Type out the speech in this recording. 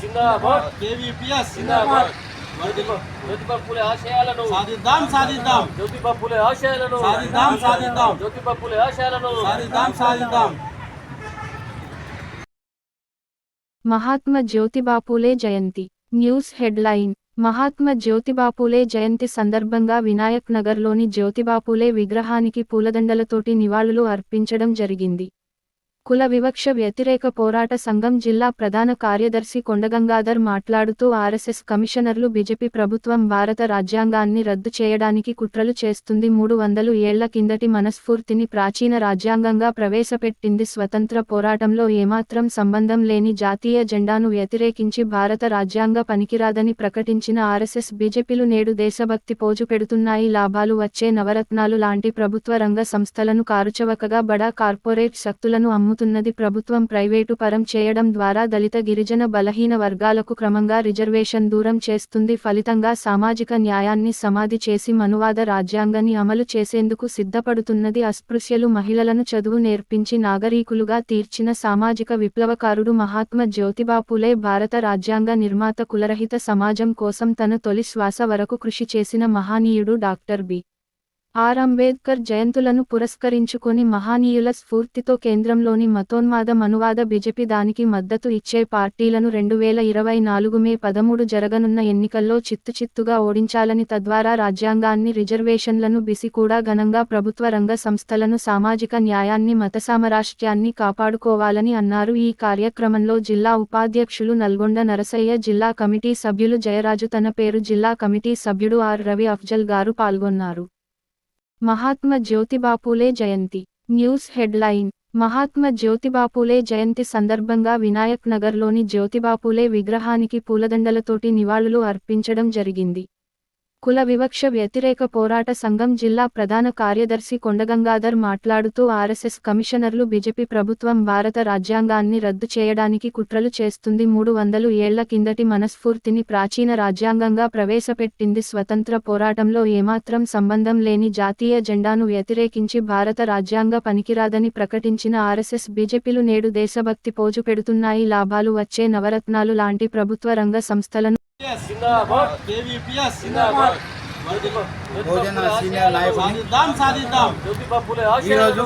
జిందాబాద్. KVPS. జిందాబాద్. జ్యోతిబా జ్యోతిబా పూలే ఆశయాలను. సాధిద్దాం సాధిద్దాం. జ్యోతిబా పూలే ఆశయాలను. సాధిద్దాం సాధిద్దాం. జ్యోతిబా పూలే ఆశయాలను. సాధిద్దాం సాధిద్దాం. మహాత్మ జ్యోతిబాపులే జయంతి. News headline. మహాత్మ జ్యోతిబాపులే జయంతి సందర్భంగా వినాయక్ నగర్లోని జ్యోతిబాపులే విగ్రహానికి పూలదండలతోటి నివాళులు అర్పించడం జరిగింది. కుల వివక్ష వ్యతిరేక పోరాట సంఘం జిల్లా ప్రధాన కార్యదర్శి కొండగంగాధర్ మాట్లాడుతూ ఆర్ఎస్ఎస్ కమిషనర్లు బీజేపీ ప్రభుత్వం భారత రాజ్యాంగాన్ని రద్దు చేయడానికి కుట్రలు చేస్తుంది. మూడు వందలు ఏళ్ళ కిందటి మనస్ఫూర్తిని ప్రాచీన రాజ్యాంగంగా ప్రవేశపెట్టింది. స్వతంత్ర పోరాటంలో ఏమాత్రం సంబంధం లేని జాతీయ జెండాను వ్యతిరేకించి భారత రాజ్యాంగ పనికిరాదని ప్రకటించిన ఆర్ఎస్ఎస్ బీజేపీలు నేడు దేశభక్తి పోజు పెడుతున్నాయి. లాభాలు వచ్చే నవరత్నాలు లాంటి ప్రభుత్వ రంగ సంస్థలను కారుచవకగా బడా కార్పొరేట్ శక్తులను అమ్ము అమ్ముతున్నది ప్రభుత్వం ప్రైవేటు పరం చేయడం ద్వారా దళిత గిరిజన బలహీన వర్గాలకు క్రమంగా రిజర్వేషన్ దూరం చేస్తుంది. ఫలితంగా సామాజిక న్యాయాన్ని సమాధి చేసి మనువాద రాజ్యాంగాన్ని అమలు చేసేందుకు సిద్ధపడుతున్నది అస్పృశ్యలు. మహిళలను చదువు నేర్పించి నాగరీకులుగా తీర్చిన సామాజిక విప్లవకారుడు మహాత్మ జ్యోతిబాపులే భారత రాజ్యాంగ నిర్మాత కులరహిత సమాజం కోసం తన తొలి శ్వాస వరకు కృషి చేసిన మహానీయుడు డాక్టర్ బి. ఆర్. అంబేద్కర్ జయంతులను పురస్కరించుకొని మహానీయుల స్ఫూర్తితో కేంద్రంలోని మతోన్మాద మనువాద బీజేపీ దానికి మద్దతు ఇచ్చే పార్టీలను రెండు వేల ఇరవై నాలుగు మే పదమూడు జరగనున్న ఎన్నికల్లో చిత్తుచిత్తుగా ఓడించాలని తద్వారా రాజ్యాంగాన్ని రిజర్వేషన్లను బిసి కూడా ఘనంగా ప్రభుత్వ రంగ సంస్థలను సామాజిక న్యాయాన్ని మతసామరాష్ట్యాన్ని కాపాడుకోవాలని అన్నారు. ఈ కార్యక్రమంలో జిల్లా ఉపాధ్యక్షులు నల్గొండ నరసయ్య జిల్లా కమిటీ సభ్యులు జయరాజు తన పేరు జిల్లా కమిటీ సభ్యుడు ఆర్. రవి అఫ్జల్ గారు పాల్గొన్నారు. మహాత్మ జ్యోతిబాపులే జయంతి. News headline. మహాత్మ జ్యోతిబాపులే జయంతి సందర్భంగా వినాయక్ నగర్లోని జ్యోతిబాపులే విగ్రహానికి పూలదండలతోటి నివాళులు అర్పించడం జరిగింది. కుల వివక్ష వ్యతిరేక పోరాట సంఘం జిల్లా ప్రధాన కార్యదర్శి కొండగంగాధర్ మాట్లాడుతూ ఆర్ఎస్ఎస్ కమిషనర్లు బీజేపీ ప్రభుత్వం భారత రాజ్యాంగాన్ని రద్దు చేయడానికి కుట్రలు చేస్తుంది. మూడు వందలు ఏళ్ళ కిందటి మనస్ఫూర్తిని ప్రాచీన రాజ్యాంగంగా ప్రవేశపెట్టింది. స్వతంత్ర పోరాటంలో ఏమాత్రం సంబంధం లేని జాతీయ జెండాను వ్యతిరేకించి భారత రాజ్యాంగ పనికిరాదని ప్రకటించిన ఆర్ఎస్ఎస్ బీజేపీలు నేడు దేశభక్తి పోజు పెడుతున్నాయి లాభాలు వచ్చే నవరత్నాలు లాంటి ప్రభుత్వ రంగ సంస్థలను భోజన సీనియర్ పూలే ఈరోజు